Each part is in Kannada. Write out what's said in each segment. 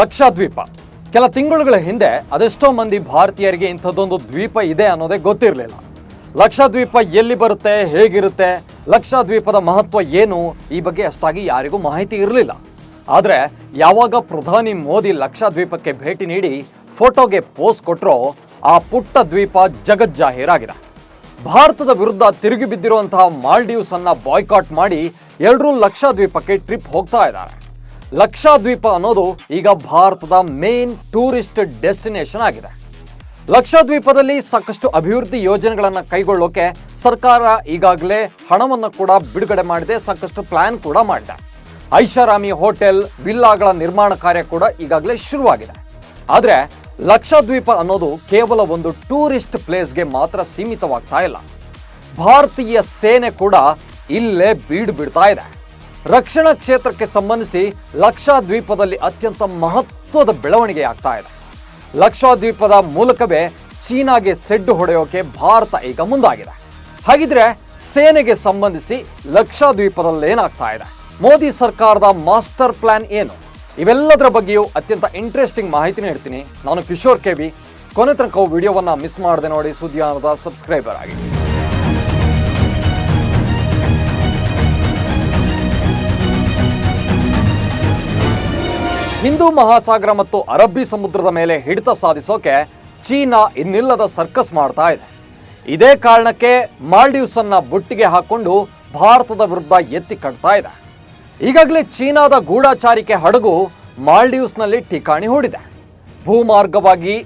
ಲಕ್ಷದ್ವೀಪ. ಕೆಲ ತಿಂಗಳುಗಳ ಹಿಂದೆ ಅದೆಷ್ಟೋ ಮಂದಿ ಭಾರತೀಯರಿಗೆ ಇಂಥದ್ದೊಂದು ದ್ವೀಪ ಇದೆ ಅನ್ನೋದೇ ಗೊತ್ತಿರಲಿಲ್ಲ. ಲಕ್ಷದ್ವೀಪ ಎಲ್ಲಿ ಬರುತ್ತೆ, ಹೇಗಿರುತ್ತೆ, ಲಕ್ಷದ್ವೀಪದ ಮಹತ್ವ ಏನು, ಈ ಬಗ್ಗೆ ಅಷ್ಟಾಗಿ ಯಾರಿಗೂ ಮಾಹಿತಿ ಇರಲಿಲ್ಲ. ಆದರೆ ಯಾವಾಗ ಪ್ರಧಾನಿ ಮೋದಿ ಲಕ್ಷದ್ವೀಪಕ್ಕೆ ಭೇಟಿ ನೀಡಿ ಫೋಟೋಗೆ ಪೋಸ್ ಕೊಟ್ಟರೋ ಆ ಪುಟ್ಟ ದ್ವೀಪ ಜಗಜ್ಜಾಹೀರಾಗಿದೆ ಭಾರತದ ವಿರುದ್ಧ ತಿರುಗಿ ಬಿದ್ದಿರುವಂತಹ ಮಾಲ್ಡೀವ್ಸ್ ಅನ್ನ ಬಾಯ್ಕಾಟ್ ಮಾಡಿ ಎಲ್ಲರೂ ಲಕ್ಷದ್ವೀಪಕ್ಕೆ ಟ್ರಿಪ್ ಹೋಗ್ತಾ ಇದ್ದಾರೆ. ಲಕ್ಷದ್ವೀಪ ಅನ್ನೋದು ಈಗ ಭಾರತದ ಮೇನ್ ಟೂರಿಸ್ಟ್ ಡೆಸ್ಟಿನೇಷನ್ ಆಗಿದೆ. ಲಕ್ಷದ್ವೀಪದಲ್ಲಿ ಸಾಕಷ್ಟು ಅಭಿವೃದ್ಧಿ ಯೋಜನೆಗಳನ್ನು ಕೈಗೊಳ್ಳೋಕೆ ಸರ್ಕಾರ ಈಗಾಗಲೇ ಹಣವನ್ನು ಕೂಡ ಬಿಡುಗಡೆ ಮಾಡಿದೆ, ಸಾಕಷ್ಟು ಪ್ಲಾನ್ ಕೂಡ ಮಾಡಿದೆ. ಐಷಾರಾಮಿ ಹೋಟೆಲ್, ವಿಲ್ಲಾಗಳ ನಿರ್ಮಾಣ ಕಾರ್ಯ ಕೂಡ ಈಗಾಗಲೇ ಶುರುವಾಗಿದೆ. ಆದರೆ ಲಕ್ಷದ್ವೀಪ ಅನ್ನೋದು ಕೇವಲ ಒಂದು ಟೂರಿಸ್ಟ್ ಪ್ಲೇಸ್ಗೆ ಮಾತ್ರ ಸೀಮಿತವಾಗ್ತಾ ಇಲ್ಲ. ಭಾರತೀಯ ಸೇನೆ ಕೂಡ ಇಲ್ಲೇ ಬೀಡು ಬಿಡ್ತಾ ಇದೆ. ರಕ್ಷಣಾ ಕ್ಷೇತ್ರಕ್ಕೆ ಸಂಬಂಧಿಸಿ ಲಕ್ಷಾದ್ವೀಪದಲ್ಲಿ ಅತ್ಯಂತ ಮಹತ್ವದ ಬೆಳವಣಿಗೆ ಆಗ್ತಾ ಇದೆ. ಲಕ್ಷಾದ್ವೀಪದ ಮೂಲಕವೇ ಚೀನಾಗೆ ಸೆಡ್ಡು ಹೊಡೆಯೋಕೆ ಭಾರತ ಈಗ ಮುಂದಾಗಿದೆ. ಹಾಗಿದ್ರೆ ಸೇನೆಗೆ ಸಂಬಂಧಿಸಿ ಲಕ್ಷಾದ್ವೀಪದಲ್ಲಿ ಏನಾಗ್ತಾ ಇದೆ? ಮೋದಿ ಸರ್ಕಾರದ ಮಾಸ್ಟರ್ ಪ್ಲಾನ್ ಏನು? ಇವೆಲ್ಲದರ ಬಗ್ಗೆಯೂ ಅತ್ಯಂತ ಇಂಟ್ರೆಸ್ಟಿಂಗ್ ಮಾಹಿತಿ ನೀಡ್ತೀನಿ. ನಾನು ಕಿಶೋರ್ ಕೆವಿ ಕೊನೆ ತನಕ ವಿಡಿಯೋವನ್ನು ಮಿಸ್ ಮಾಡದೆ ನೋಡಿ ಸುದ್ದಿಯಾನದ ಸಬ್ಸ್ಕ್ರೈಬರ್ ಆಗಿ. ಹಿಂದೂ ಮಹಾಸಾಗರ ಮತ್ತು ಅರಬ್ಬಿ ಸಮುದ್ರದ ಮೇಲೆ ಹಿಡಿತ ಸಾಧಿಸೋಕೆ ಚೀನಾ ಇನ್ನಿಲ್ಲದ ಸರ್ಕಸ್ ಮಾಡ್ತಾ ಇದೆ. ಇದೇ ಕಾರಣಕ್ಕೆ ಮಾಲ್ಡೀವ್ಸ್ ಅನ್ನ ಬುಟ್ಟಿಗೆ ಹಾಕೊಂಡು ಭಾರತದ ವಿರುದ್ಧ ಎತ್ತಿ ಕಟ್ತಾ ಇದೆ. ಈಗಾಗಲೇ ಚೀನಾದ ಗೂಢಾಚಾರಿಕೆ ಹಡಗು ಮಾಲ್ಡೀವ್ಸ್ನಲ್ಲಿ ಠಿಕಾಣಿ ಹೂಡಿದೆ. ಭೂಮಾರ್ಗವಾಗಿ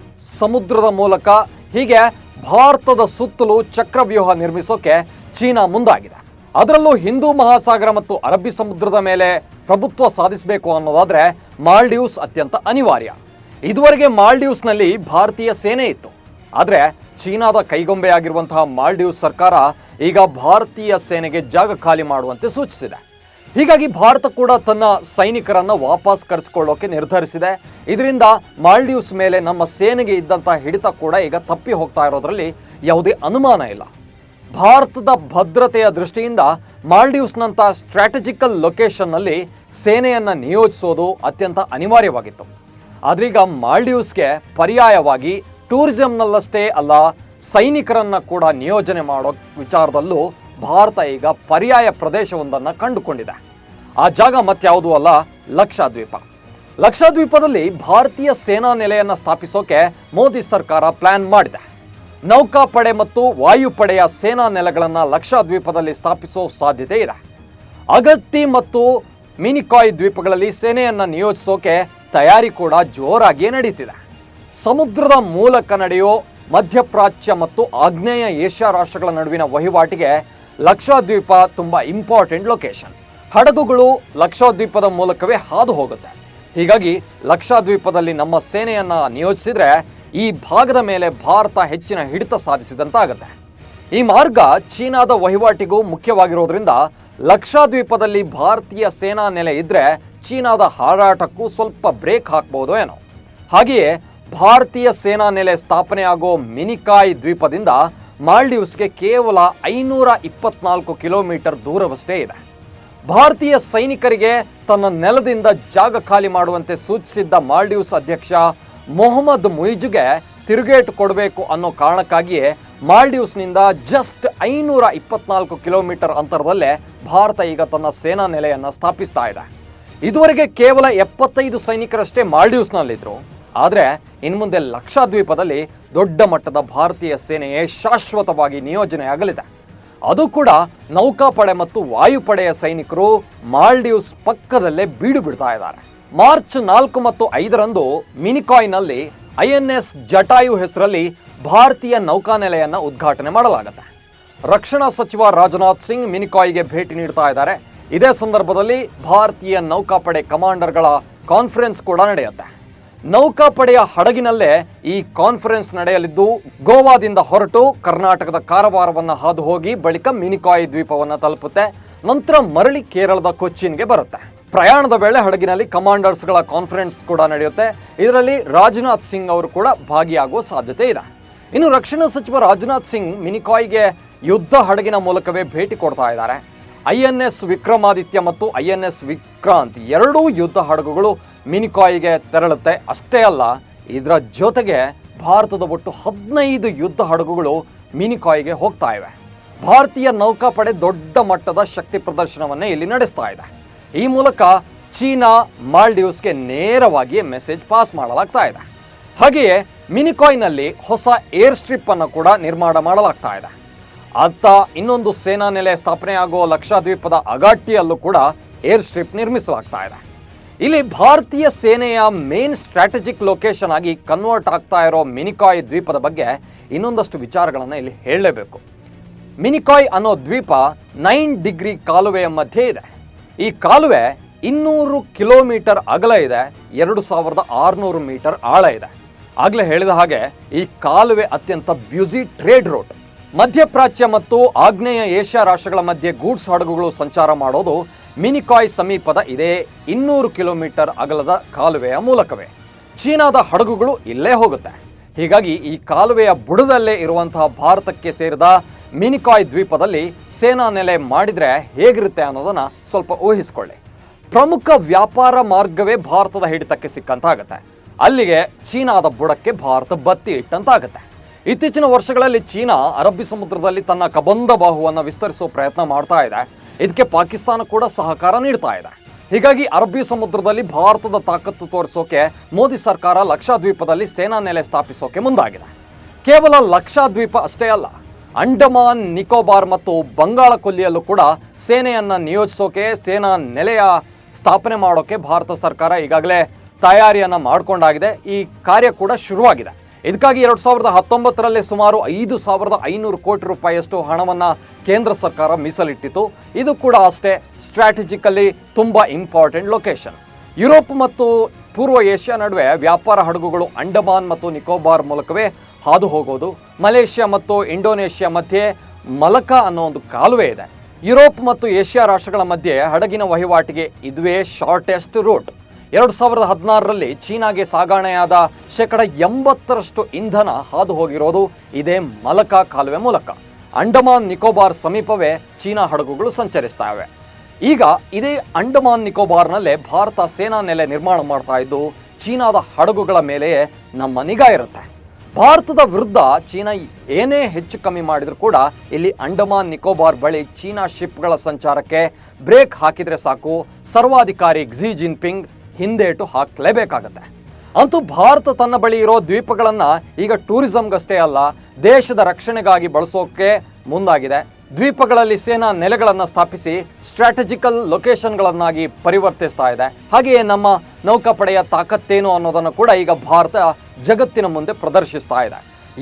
ಸಮುದ್ರದ ಮೂಲಕ ಹೀಗೆ ಭಾರತದ ಸುತ್ತಲೂ ಚಕ್ರವ್ಯೂಹ ನಿರ್ಮಿಸೋಕೆ ಚೀನಾ ಮುಂದಾಗಿದೆ. ಅದರಲ್ಲೂ ಹಿಂದೂ ಮಹಾಸಾಗರ ಮತ್ತು ಅರಬ್ಬಿ ಸಮುದ್ರದ ಮೇಲೆ ಪ್ರಭುತ್ವ ಸಾಧಿಸಬೇಕು ಅನ್ನೋದಾದರೆ ಮಾಲ್ಡೀವ್ಸ್ ಅತ್ಯಂತ ಅನಿವಾರ್ಯ. ಇದುವರೆಗೆ ಮಾಲ್ಡೀವ್ಸ್ನಲ್ಲಿ ಭಾರತೀಯ ಸೇನೆ ಇತ್ತು. ಆದರೆ ಚೀನಾದ ಕೈಗೊಂಬೆಯಾಗಿರುವಂತಹ ಮಾಲ್ಡೀವ್ಸ್ ಸರ್ಕಾರ ಈಗ ಭಾರತೀಯ ಸೇನೆಗೆ ಜಾಗ ಖಾಲಿ ಮಾಡುವಂತೆ ಸೂಚಿಸಿದೆ. ಹೀಗಾಗಿ ಭಾರತ ಕೂಡ ತನ್ನ ಸೈನಿಕರನ್ನು ವಾಪಸ್ ಕರೆಸಿಕೊಳ್ಳೋಕೆ ನಿರ್ಧರಿಸಿದೆ. ಇದರಿಂದ ಮಾಲ್ಡೀವ್ಸ್ ಮೇಲೆ ನಮ್ಮ ಸೇನೆಗೆ ಇದ್ದಂಥ ಹಿಡಿತ ಕೂಡ ಈಗ ತಪ್ಪಿ ಹೋಗ್ತಾ ಇರೋದ್ರಲ್ಲಿ ಯಾವುದೇ ಅನುಮಾನ ಇಲ್ಲ. ಭಾರತದ ಭದ್ರತೆಯ ದೃಷ್ಟಿಯಿಂದ ಮಾಲ್ಡೀವ್ಸ್ನಂಥ ಸ್ಟ್ರಾಟಜಿಕಲ್ ಲೊಕೇಶನ್ನಲ್ಲಿ ಸೇನೆಯನ್ನು ನಿಯೋಜಿಸೋದು ಅತ್ಯಂತ ಅನಿವಾರ್ಯವಾಗಿತ್ತು. ಆದ್ರೀಗ ಮಾಲ್ಡೀವ್ಸ್ಗೆ ಪರ್ಯಾಯವಾಗಿ ಟೂರಿಸಂನಲ್ಲಷ್ಟೇ ಅಲ್ಲ, ಸೈನಿಕರನ್ನು ಕೂಡ ನಿಯೋಜನೆ ಮಾಡೋ ವಿಚಾರದಲ್ಲೂ ಭಾರತ ಈಗ ಪರ್ಯಾಯ ಪ್ರದೇಶವೊಂದನ್ನು ಕಂಡುಕೊಂಡಿದೆ. ಆ ಜಾಗ ಮತ್ಯಾವುದೂ ಅಲ್ಲ, ಲಕ್ಷದ್ವೀಪ. ಲಕ್ಷದ್ವೀಪದಲ್ಲಿ ಭಾರತೀಯ ಸೇನಾ ನೆಲೆಯನ್ನು ಸ್ಥಾಪಿಸೋಕೆ ಮೋದಿ ಸರ್ಕಾರ ಪ್ಲ್ಯಾನ್ ಮಾಡಿದೆ. ನೌಕಾಪಡೆ ಮತ್ತು ವಾಯುಪಡೆಯ ಸೇನಾ ನೆಲೆಗಳನ್ನು ಲಕ್ಷದ್ವೀಪದಲ್ಲಿ ಸ್ಥಾಪಿಸೋ ಸಾಧ್ಯತೆ ಇದೆ. ಅಗತ್ತಿ ಮತ್ತು ಮಿನಿಕಾಯ್ ದ್ವೀಪಗಳಲ್ಲಿ ಸೇನೆಯನ್ನು ನಿಯೋಜಿಸೋಕೆ ತಯಾರಿ ಕೂಡ ಜೋರಾಗಿಯೇ ನಡೀತಿದೆ. ಸಮುದ್ರದ ಮೂಲಕ ನಡೆಯೋ ಮಧ್ಯಪ್ರಾಚ್ಯ ಮತ್ತು ಆಗ್ನೇಯ ಏಷ್ಯಾ ರಾಷ್ಟ್ರಗಳ ನಡುವಿನ ವಹಿವಾಟಿಗೆ ಲಕ್ಷದ್ವೀಪ ತುಂಬ ಇಂಪಾರ್ಟೆಂಟ್ ಲೊಕೇಶನ್. ಹಡಗುಗಳು ಲಕ್ಷದ್ವೀಪದ ಮೂಲಕವೇ ಹಾದು ಹೋಗುತ್ತೆ. ಹೀಗಾಗಿ ಲಕ್ಷದ್ವೀಪದಲ್ಲಿ ನಮ್ಮ ಸೇನೆಯನ್ನು ನಿಯೋಜಿಸಿದ್ರೆ ಈ ಭಾಗದ ಮೇಲೆ ಭಾರತ ಹೆಚ್ಚಿನ ಹಿಡಿತ ಸಾಧಿಸಿದಂತಾಗುತ್ತೆ. ಈ ಮಾರ್ಗ ಚೀನಾದ ವಹಿವಾಟಿಗೂ ಮುಖ್ಯವಾಗಿರೋದ್ರಿಂದ ಲಕ್ಷಾದ್ವೀಪದಲ್ಲಿ ಭಾರತೀಯ ಸೇನಾ ನೆಲೆ ಇದ್ರೆ ಚೀನಾದ ಹಾರಾಟಕ್ಕೂ ಸ್ವಲ್ಪ ಬ್ರೇಕ್ ಹಾಕ್ಬೋದು ಏನೋ. ಹಾಗೆಯೇ ಭಾರತೀಯ ಸೇನಾ ನೆಲೆ ಸ್ಥಾಪನೆಯಾಗೋ ಮಿನಿಕಾಯ್ ದ್ವೀಪದಿಂದ ಮಾಲ್ಡೀವ್ಸ್ಗೆ ಕೇವಲ ಐನೂರ ಇಪ್ಪತ್ನಾಲ್ಕು ಕಿಲೋಮೀಟರ್ ದೂರವಷ್ಟೇ ಇದೆ. ಭಾರತೀಯ ಸೈನಿಕರಿಗೆ ತನ್ನ ನೆಲದಿಂದ ಜಾಗ ಖಾಲಿ ಮಾಡುವಂತೆ ಸೂಚಿಸಿದ್ದ ಮಾಲ್ಡೀವ್ಸ್ ಅಧ್ಯಕ್ಷ ಮೊಹಮ್ಮದ್ ಮುಯಿಜ್ಗೆ ತಿರುಗೇಟು ಕೊಡಬೇಕು ಅನ್ನೋ ಕಾರಣಕ್ಕಾಗಿಯೇ ಮಾಲ್ಡೀವ್ಸ್ನಿಂದ ಜಸ್ಟ್ ಐನೂರ ಇಪ್ಪತ್ನಾಲ್ಕು ಕಿಲೋಮೀಟರ್ ಅಂತರದಲ್ಲೇ ಭಾರತ ಈಗ ತನ್ನ ಸೇನಾ ನೆಲೆಯನ್ನು ಸ್ಥಾಪಿಸ್ತಾ ಇದೆ. ಇದುವರೆಗೆ ಕೇವಲ ಎಪ್ಪತ್ತೈದು ಸೈನಿಕರಷ್ಟೇ ಮಾಲ್ಡೀವ್ಸ್ನಲ್ಲಿದ್ದರು ಆದರೆ ಇನ್ಮುಂದೆ ಲಕ್ಷದ್ವೀಪದಲ್ಲಿ ದೊಡ್ಡ ಮಟ್ಟದ ಭಾರತೀಯ ಸೇನೆಯೇ ಶಾಶ್ವತವಾಗಿ ನಿಯೋಜನೆಯಾಗಲಿದೆ. ಅದು ಕೂಡ ನೌಕಾಪಡೆ ಮತ್ತು ವಾಯುಪಡೆಯ ಸೈನಿಕರು ಮಾಲ್ಡೀವ್ಸ್ ಪಕ್ಕದಲ್ಲೇ ಬೀಡು ಬಿಡ್ತಾ ಇದ್ದಾರೆ. ಮಾರ್ಚ್ ನಾಲ್ಕು ಮತ್ತು ಐದರಂದು ಮಿನಿಕಾಯ್ನಲ್ಲಿ ಐ ಎನ್ ಎಸ್ ಜಟಾಯು ಹೆಸರಲ್ಲಿ ಭಾರತೀಯ ನೌಕಾನೆಲೆಯನ್ನು ಉದ್ಘಾಟನೆ ಮಾಡಲಾಗುತ್ತೆ. ರಕ್ಷಣಾ ಸಚಿವ ರಾಜನಾಥ್ ಸಿಂಗ್ ಮಿನಿಕಾಯ್ಗೆ ಭೇಟಿ ನೀಡ್ತಾ ಇದ್ದಾರೆ. ಇದೇ ಸಂದರ್ಭದಲ್ಲಿ ಭಾರತೀಯ ನೌಕಾಪಡೆ ಕಮಾಂಡರ್ಗಳ ಕಾನ್ಫರೆನ್ಸ್ ಕೂಡ ನಡೆಯುತ್ತೆ. ನೌಕಾಪಡೆಯ ಹಡಗಿನಲ್ಲೇ ಈ ಕಾನ್ಫರೆನ್ಸ್ ನಡೆಯಲಿದ್ದು, ಗೋವಾದಿಂದ ಹೊರಟು ಕರ್ನಾಟಕದ ಕಾರವಾರವನ್ನು ಹಾದು ಹೋಗಿ ಬಳಿಕ ಮಿನಿಕಾಯ್ ದ್ವೀಪವನ್ನು ತಲುಪುತ್ತೆ. ನಂತರ ಮರಳಿ ಕೇರಳದ ಕೊಚ್ಚಿನ್ಗೆ ಬರುತ್ತೆ. ಪ್ರಯಾಣದ ವೇಳೆ ಹಡಗಿನಲ್ಲಿ ಕಮಾಂಡರ್ಸ್ಗಳ ಕಾನ್ಫರೆನ್ಸ್ ಕೂಡ ನಡೆಯುತ್ತೆ. ಇದರಲ್ಲಿ ರಾಜನಾಥ್ ಸಿಂಗ್ ಅವರು ಕೂಡ ಭಾಗಿಯಾಗುವ ಸಾಧ್ಯತೆ ಇದೆ. ಇನ್ನು ರಕ್ಷಣಾ ಸಚಿವ ರಾಜನಾಥ್ ಸಿಂಗ್ ಮಿನಿಕಾಯ್ಗೆ ಯುದ್ಧ ಹಡಗಿನ ಮೂಲಕವೇ ಭೇಟಿ ಕೊಡ್ತಾ ಇದ್ದಾರೆ. ಐ ಎನ್ ಎಸ್ ವಿಕ್ರಮಾದಿತ್ಯ ಮತ್ತು ಐ ಎನ್ ಎಸ್ ವಿಕ್ರಾಂತ್ ಎರಡೂ ಯುದ್ಧ ಹಡಗುಗಳು ಮಿನಿಕಾಯ್ಗೆ ತೆರಳುತ್ತೆ. ಅಷ್ಟೇ ಅಲ್ಲ, ಇದರ ಜೊತೆಗೆ ಭಾರತದ ಒಟ್ಟು ಹದಿನೈದು ಯುದ್ಧ ಹಡಗುಗಳು ಮಿನಿಕಾಯಿಗೆ ಹೋಗ್ತಾ ಇವೆ. ಭಾರತೀಯ ನೌಕಾಪಡೆ ದೊಡ್ಡ ಮಟ್ಟದ ಶಕ್ತಿ ಪ್ರದರ್ಶನವನ್ನೇ ಇಲ್ಲಿ ನಡೆಸ್ತಾ ಇದೆ. ಈ ಮೂಲಕ ಚೀನಾ ಮಾಲ್ಡೀವ್ಸ್ಗೆ ನೇರವಾಗಿ ಮೆಸೇಜ್ ಪಾಸ್ ಮಾಡಲಾಗ್ತಾ ಇದೆ. ಹಾಗೆಯೇ ಮಿನಿಕಾಯ್ನಲ್ಲಿ ಹೊಸ ಏರ್ ಸ್ಟ್ರಿಪ್ ಅನ್ನು ಕೂಡ ನಿರ್ಮಾಣ ಮಾಡಲಾಗ್ತಾ ಇದೆ. ಅತ್ತ ಇನ್ನೊಂದು ಸೇನಾ ನೆಲೆ ಸ್ಥಾಪನೆಯಾಗುವ ಲಕ್ಷದ್ವೀಪದ ಅಗಾಟಿಯಲ್ಲೂ ಕೂಡ ಏರ್ ಸ್ಟ್ರಿಪ್ ನಿರ್ಮಿಸಲಾಗ್ತಾ ಇದೆ. ಇಲ್ಲಿ ಭಾರತೀಯ ಸೇನೆಯ ಮೇನ್ ಸ್ಟ್ರಾಟಜಿಕ್ ಲೊಕೇಶನ್ ಆಗಿ ಕನ್ವರ್ಟ್ ಆಗ್ತಾ ಇರೋ ಮಿನಿಕಾಯ್ ದ್ವೀಪದ ಬಗ್ಗೆ ಇನ್ನೊಂದಷ್ಟು ವಿಚಾರಗಳನ್ನು ಇಲ್ಲಿ ಹೇಳಲೇಬೇಕು. ಮಿನಿಕಾಯ್ ಅನ್ನೋ ದ್ವೀಪ ನೈನ್ ಡಿಗ್ರಿ ಕಾಲುವೆಯ ಮಧ್ಯೆ ಇದೆ. ಈ ಕಾಲುವೆ ಇನ್ನೂರು ಕಿಲೋಮೀಟರ್ ಅಗಲ ಇದೆ, ಎರಡು ಸಾವಿರದ ಆರುನೂರು ಮೀಟರ್ ಆಳ ಇದೆ. ಆಗಲೇ ಹೇಳಿದ ಹಾಗೆ ಈ ಕಾಲುವೆ ಅತ್ಯಂತ ಬ್ಯುಸಿ ಟ್ರೇಡ್ ರೂಟ್ ಮಧ್ಯಪ್ರಾಚ್ಯ ಮತ್ತು ಆಗ್ನೇಯ ಏಷ್ಯಾ ರಾಷ್ಟ್ರಗಳ ಮಧ್ಯೆ ಗೂಡ್ಸ್ ಹಡಗುಗಳು ಸಂಚಾರ ಮಾಡೋದು ಮಿನಿಕಾಯ್ ಸಮೀಪದ ಇದೇ ಇನ್ನೂರು ಕಿಲೋಮೀಟರ್ ಅಗಲದ ಕಾಲುವೆಯ ಮೂಲಕವೇ. ಚೀನಾದ ಹಡಗುಗಳು ಇಲ್ಲೇ ಹೋಗುತ್ತೆ. ಹೀಗಾಗಿ ಈ ಕಾಲುವೆಯ ಬುಡದಲ್ಲೇ ಇರುವಂತಹ ಭಾರತಕ್ಕೆ ಸೇರಿದ ಮಿನಿಕಾಯ್ ದ್ವೀಪದಲ್ಲಿ ಸೇನಾ ನೆಲೆ ಮಾಡಿದರೆ ಹೇಗಿರುತ್ತೆ ಅನ್ನೋದನ್ನ ಸ್ವಲ್ಪ ಊಹಿಸಿಕೊಳ್ಳಿ. ಪ್ರಮುಖ ವ್ಯಾಪಾರ ಮಾರ್ಗವೇ ಭಾರತದ ಹಿಡಿತಕ್ಕೆ ಸಿಕ್ಕಂತಾಗತ್ತೆ. ಅಲ್ಲಿಗೆ ಚೀನಾದ ಬುಡಕ್ಕೆ ಭಾರತ ಬತ್ತಿ ಇಟ್ಟಂತಾಗುತ್ತೆ. ಇತ್ತೀಚಿನ ವರ್ಷಗಳಲ್ಲಿ ಚೀನಾ ಅರಬ್ಬಿ ಸಮುದ್ರದಲ್ಲಿ ತನ್ನ ಕಬಂಧ ಬಾಹುವನ್ನು ವಿಸ್ತರಿಸುವ ಪ್ರಯತ್ನ ಮಾಡ್ತಾ ಇದೆ. ಇದಕ್ಕೆ ಪಾಕಿಸ್ತಾನ ಕೂಡ ಸಹಕಾರ ನೀಡ್ತಾ ಇದೆ. ಹೀಗಾಗಿ ಅರಬ್ಬಿ ಸಮುದ್ರದಲ್ಲಿ ಭಾರತದ ತಾಕತ್ತು ತೋರಿಸೋಕೆ ಮೋದಿ ಸರ್ಕಾರ ಲಕ್ಷಾದ್ವೀಪದಲ್ಲಿ ಸೇನಾ ನೆಲೆ ಸ್ಥಾಪಿಸೋಕೆ ಮುಂದಾಗಿದೆ. ಕೇವಲ ಲಕ್ಷದ್ವೀಪ ಅಷ್ಟೇ ಅಲ್ಲ ಅಂಡಮಾನ್, ನಿಕೋಬಾರ್ ಮತ್ತು ಬಂಗಾಳ ಕೊಲ್ಲಿಯಲ್ಲೂ ಕೂಡ ಸೇನೆಯನ್ನು ನಿಯೋಜಿಸೋಕೆ, ಸೇನಾ ನೆಲೆಯ ಸ್ಥಾಪನೆ ಮಾಡೋಕೆ ಭಾರತ ಸರ್ಕಾರ ಈಗಾಗಲೇ ತಯಾರಿಯನ್ನು ಮಾಡಿಕೊಂಡಾಗಿದೆ. ಈ ಕಾರ್ಯ ಕೂಡ ಶುರುವಾಗಿದೆ. ಇದಕ್ಕಾಗಿ ಎರಡು ಸಾವಿರದ ಹತ್ತೊಂಬತ್ತರಲ್ಲಿ ಸುಮಾರು ಐದು ಸಾವಿರದ ಐನೂರು ಕೋಟಿ ರೂಪಾಯಿಯಷ್ಟು ಹಣವನ್ನು ಕೇಂದ್ರ ಸರ್ಕಾರ ಮೀಸಲಿಟ್ಟಿತ್ತು. ಇದು ಕೂಡ ಅಷ್ಟೇ ಸ್ಟ್ರಾಟಜಿಕಲಿ ತುಂಬ ಇಂಪಾರ್ಟೆಂಟ್ ಲೊಕೇಶನ್. ಯುರೋಪ್ ಮತ್ತು ಪೂರ್ವ ಏಷ್ಯಾ ನಡುವೆ ವ್ಯಾಪಾರ ಹಡಗುಗಳು ಅಂಡಮಾನ್ ಮತ್ತು ನಿಕೋಬಾರ್ ಮೂಲಕವೇ ಹಾದು ಹೋಗೋದು ಮಲೇಷ್ಯಾ ಮತ್ತು ಇಂಡೋನೇಷ್ಯಾ ಮಧ್ಯೆ ಮಲಕ ಅನ್ನೋ ಒಂದು ಕಾಲುವೆ ಇದೆ. ಯುರೋಪ್ ಮತ್ತು ಏಷ್ಯಾ ರಾಷ್ಟ್ರಗಳ ಮಧ್ಯೆ ಹಡಗಿನ ವಹಿವಾಟಿಗೆ ಇದುವೇ ಶಾರ್ಟೆಸ್ಟ್ ರೂಟ್ ಎರಡು ಸಾವಿರದ ಹದಿನಾರರಲ್ಲಿ ಚೀನಾಗೆ ಸಾಗಾಣೆಯಾದ ಶೇಕಡ ಎಂಬತ್ತರಷ್ಟು ಇಂಧನ ಹಾದು ಹೋಗಿರೋದು ಇದೇ ಮಲಕ ಕಾಲುವೆ ಮೂಲಕ. ಅಂಡಮಾನ್ ನಿಕೋಬಾರ್ ಸಮೀಪವೇ ಚೀನಾ ಹಡಗುಗಳು ಸಂಚರಿಸ್ತವೆ ಈಗ ಇದೇ ಅಂಡಮಾನ್ ನಿಕೋಬಾರ್ನಲ್ಲೇ ಭಾರತ ಸೇನಾ ನೆಲೆ ನಿರ್ಮಾಣ ಮಾಡ್ತಾ ಇದ್ದು, ಚೀನಾದ ಹಡಗುಗಳ ಮೇಲೆಯೇ ನಮ್ಮ ನಿಗಾ ಇರುತ್ತೆ. ಭಾರತದ ವಿರುದ್ಧ ಚೀನಾ ಏನೇ ಹೆಚ್ಚು ಕಮ್ಮಿ ಮಾಡಿದರೂ ಕೂಡ ಇಲ್ಲಿ ಅಂಡಮಾನ್, ನಿಕೋಬಾರ್ ಬಳಿ ಚೀನಾ ಶಿಪ್ಗಳ ಸಂಚಾರಕ್ಕೆ ಬ್ರೇಕ್ ಹಾಕಿದ್ರೆ ಸಾಕು. ಸರ್ವಾಧಿಕಾರಿ ಕ್ಸಿ ಜಿನ್ಪಿಂಗ್ ಹಿಂದೇಟು ಹಾಕಲೇಬೇಕಾಗತ್ತೆ. ಅಂತೂ ಭಾರತ ತನ್ನ ಬಳಿ ಇರೋ ದ್ವೀಪಗಳನ್ನು ಈಗ ಟೂರಿಸಂಗಷ್ಟೇ ಅಲ್ಲ, ದೇಶದ ರಕ್ಷಣೆಗಾಗಿ ಬಳಸೋಕೆ ಮುಂದಾಗಿದೆ. ದ್ವೀಪಗಳಲ್ಲಿ ಸೇನಾ ನೆಲೆಗಳನ್ನು ಸ್ಥಾಪಿಸಿ ಸ್ಟ್ರಾಟಜಿಕಲ್ ಲೊಕೇಶನ್ಗಳನ್ನಾಗಿ ಪರಿವರ್ತಿಸ್ತಾ ಇದೆ. ಹಾಗೆಯೇ ನಮ್ಮ ನೌಕಾಪಡೆಯ ತಾಕತ್ತೇನು ಅನ್ನೋದನ್ನು ಕೂಡ ಈಗ ಭಾರತ ಜಗತ್ತಿನ ಮುಂದೆ ಪ್ರದರ್ಶಿಸ್ತಾ ಇದೆ.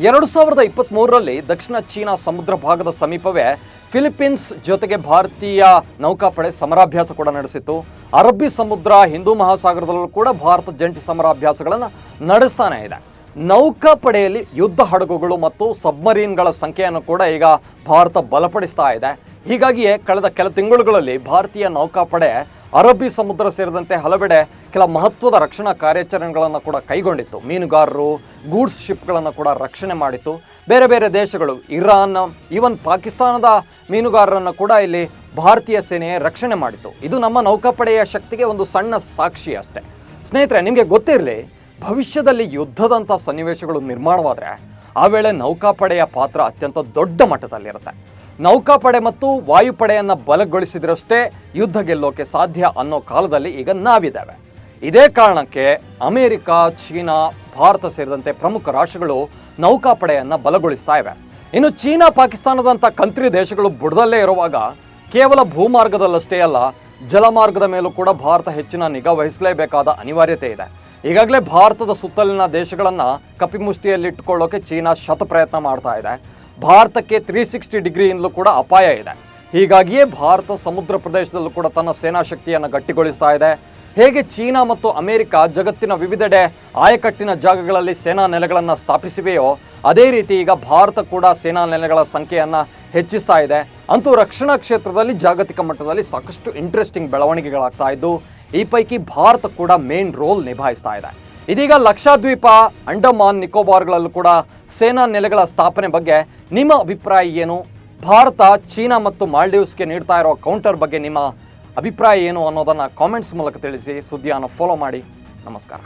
ಎರಡು ಸಾವಿರದ ಇಪ್ಪತ್ತ್ಮೂರರಲ್ಲಿ ದಕ್ಷಿಣ ಚೀನಾ ಸಮುದ್ರ ಭಾಗದ ಸಮೀಪವೇ ಫಿಲಿಪೀನ್ಸ್ ಜೊತೆಗೆ ಭಾರತೀಯ ನೌಕಾಪಡೆ ಸಮರಾಭ್ಯಾಸ ಕೂಡ ನಡೆಸಿತ್ತು. ಅರಬ್ಬಿ ಸಮುದ್ರ, ಹಿಂದೂ ಮಹಾಸಾಗರದಲ್ಲೂ ಕೂಡ ಭಾರತ ಜಂಟಿ ಸಮರಾಭ್ಯಾಸಗಳನ್ನು ನಡೆಸ್ತಾನೆ ಇದೆ. ನೌಕಾಪಡೆಯಲ್ಲಿ ಯುದ್ಧ ಹಡಗುಗಳು ಮತ್ತು ಸಬ್ಮರೀನ್ಗಳ ಸಂಖ್ಯೆಯನ್ನು ಕೂಡ ಈಗ ಭಾರತ ಬಲಪಡಿಸ್ತಾ ಇದೆ. ಹೀಗಾಗಿಯೇ ಕಳೆದ ಕೆಲ ತಿಂಗಳುಗಳಲ್ಲಿ ಭಾರತೀಯ ನೌಕಾಪಡೆ ಅರಬ್ಬಿ ಸಮುದ್ರ ಸೇರಿದಂತೆ ಹಲವೆಡೆ ಕೆಲ ಮಹತ್ವದ ರಕ್ಷಣಾ ಕಾರ್ಯಾಚರಣೆಗಳನ್ನು ಕೂಡ ಕೈಗೊಂಡಿತ್ತು. ಮೀನುಗಾರರು, ಗೂಡ್ಸ್ ಶಿಪ್ಗಳನ್ನು ಕೂಡ ರಕ್ಷಣೆ ಮಾಡಿತ್ತು. ಬೇರೆ ಬೇರೆ ದೇಶಗಳು, ಇರಾನ್, ಈವನ್ ಪಾಕಿಸ್ತಾನದ ಮೀನುಗಾರರನ್ನು ಕೂಡ ಇಲ್ಲಿ ಭಾರತೀಯ ಸೇನೆ ರಕ್ಷಣೆ ಮಾಡಿತ್ತು. ಇದು ನಮ್ಮ ನೌಕಾಪಡೆಯ ಶಕ್ತಿಗೆ ಒಂದು ಸಣ್ಣ ಸಾಕ್ಷಿ ಅಷ್ಟೇ. ಸ್ನೇಹಿತರೆ, ನಿಮಗೆ ಗೊತ್ತಿರಲಿ, ಭವಿಷ್ಯದಲ್ಲಿ ಯುದ್ಧದಂಥ ಸನ್ನಿವೇಶಗಳು ನಿರ್ಮಾಣವಾದರೆ ಆ ವೇಳೆ ನೌಕಾಪಡೆಯ ಪಾತ್ರ ಅತ್ಯಂತ ದೊಡ್ಡ ಮಟ್ಟದಲ್ಲಿರುತ್ತೆ. ನೌಕಾಪಡೆ ಮತ್ತು ವಾಯುಪಡೆಯನ್ನು ಬಲಗೊಳಿಸಿದ್ರಷ್ಟೇ ಯುದ್ಧ ಗೆಲ್ಲೋಕೆ ಸಾಧ್ಯ ಅನ್ನೋ ಕಾಲದಲ್ಲಿ ಈಗ ನಾವಿದ್ದೇವೆ. ಇದೇ ಕಾರಣಕ್ಕೆ ಅಮೆರಿಕ, ಚೀನಾ, ಭಾರತ ಸೇರಿದಂತೆ ಪ್ರಮುಖ ರಾಷ್ಟ್ರಗಳು ನೌಕಾಪಡೆಯನ್ನು ಬಲಗೊಳಿಸ್ತಾ ಇವೆ. ಇನ್ನು ಚೀನಾ ಪಾಕಿಸ್ತಾನದಂಥ ಕಂತ್ರಿ ದೇಶಗಳು ಬುಡದಲ್ಲೇ ಇರುವಾಗ ಕೇವಲ ಭೂಮಾರ್ಗದಲ್ಲಷ್ಟೇ ಅಲ್ಲ, ಜಲಮಾರ್ಗದ ಮೇಲೂ ಕೂಡ ಭಾರತ ಹೆಚ್ಚಿನ ನಿಗಾ ವಹಿಸಲೇಬೇಕಾದ ಅನಿವಾರ್ಯತೆ ಇದೆ. ಈಗಾಗಲೇ ಭಾರತದ ಸುತ್ತಲಿನ ದೇಶಗಳನ್ನು ಕಪಿಮುಷ್ಟಿಯಲ್ಲಿಟ್ಟುಕೊಳ್ಳೋಕೆ ಚೀನಾ ಶತ ಪ್ರಯತ್ನ ಮಾಡ್ತಾ ಇದೆ. ಭಾರತಕ್ಕೆ ತ್ರೀ ಸಿಕ್ಸ್ಟಿ ಡಿಗ್ರಿಯಿಂದಲೂ ಕೂಡ ಅಪಾಯ ಇದೆ. ಹೀಗಾಗಿಯೇ ಭಾರತ ಸಮುದ್ರ ಪ್ರದೇಶದಲ್ಲೂ ಕೂಡ ತನ್ನ ಸೇನಾ ಶಕ್ತಿಯನ್ನು ಗಟ್ಟಿಗೊಳಿಸ್ತಾ ಇದೆ. ಹೇಗೆ ಚೀನಾ ಮತ್ತು ಅಮೆರಿಕ ಜಗತ್ತಿನ ವಿವಿಧೆಡೆ ಆಯಕಟ್ಟಿನ ಜಾಗಗಳಲ್ಲಿ ಸೇನಾ ನೆಲೆಗಳನ್ನು ಸ್ಥಾಪಿಸಿವೆಯೋ, ಅದೇ ರೀತಿ ಈಗ ಭಾರತ ಕೂಡ ಸೇನಾ ನೆಲೆಗಳ ಸಂಖ್ಯೆಯನ್ನು ಹೆಚ್ಚಿಸ್ತಾ ಇದೆ. ಅಂತೂ ರಕ್ಷಣಾ ಕ್ಷೇತ್ರದಲ್ಲಿ ಜಾಗತಿಕ ಮಟ್ಟದಲ್ಲಿ ಸಾಕಷ್ಟು ಇಂಟ್ರೆಸ್ಟಿಂಗ್ ಬೆಳವಣಿಗೆಗಳಾಗ್ತಾ ಇದ್ದು, ಈ ಪೈಕಿ ಭಾರತ ಕೂಡ ಮೇನ್ ರೋಲ್ ನಿಭಾಯಿಸ್ತಾ ಇದೆ. ಇದೀಗ ಲಕ್ಷದ್ವೀಪ, ಅಂಡಮಾನ್, ನಿಕೋಬಾರ್ಗಳಲ್ಲೂ ಕೂಡ ಸೇನಾ ನೆಲೆಗಳ ಸ್ಥಾಪನೆ ಬಗ್ಗೆ ನಿಮ್ಮ ಅಭಿಪ್ರಾಯ ಏನು? ಭಾರತ, ಚೀನಾ ಮತ್ತು ಮಾಲ್ಡೀವ್ಸ್ಗೆ ನೀಡ್ತಾ ಇರೋ ಕೌಂಟರ್ ಬಗ್ಗೆ ನಿಮ್ಮ ಅಭಿಪ್ರಾಯ ಏನು ಅನ್ನೋದನ್ನು ಕಾಮೆಂಟ್ಸ್ ಮೂಲಕ ತಿಳಿಸಿ, ಸುದ್ದಿಯನ್ನು ಫಾಲೋ ಮಾಡಿ. ನಮಸ್ಕಾರ.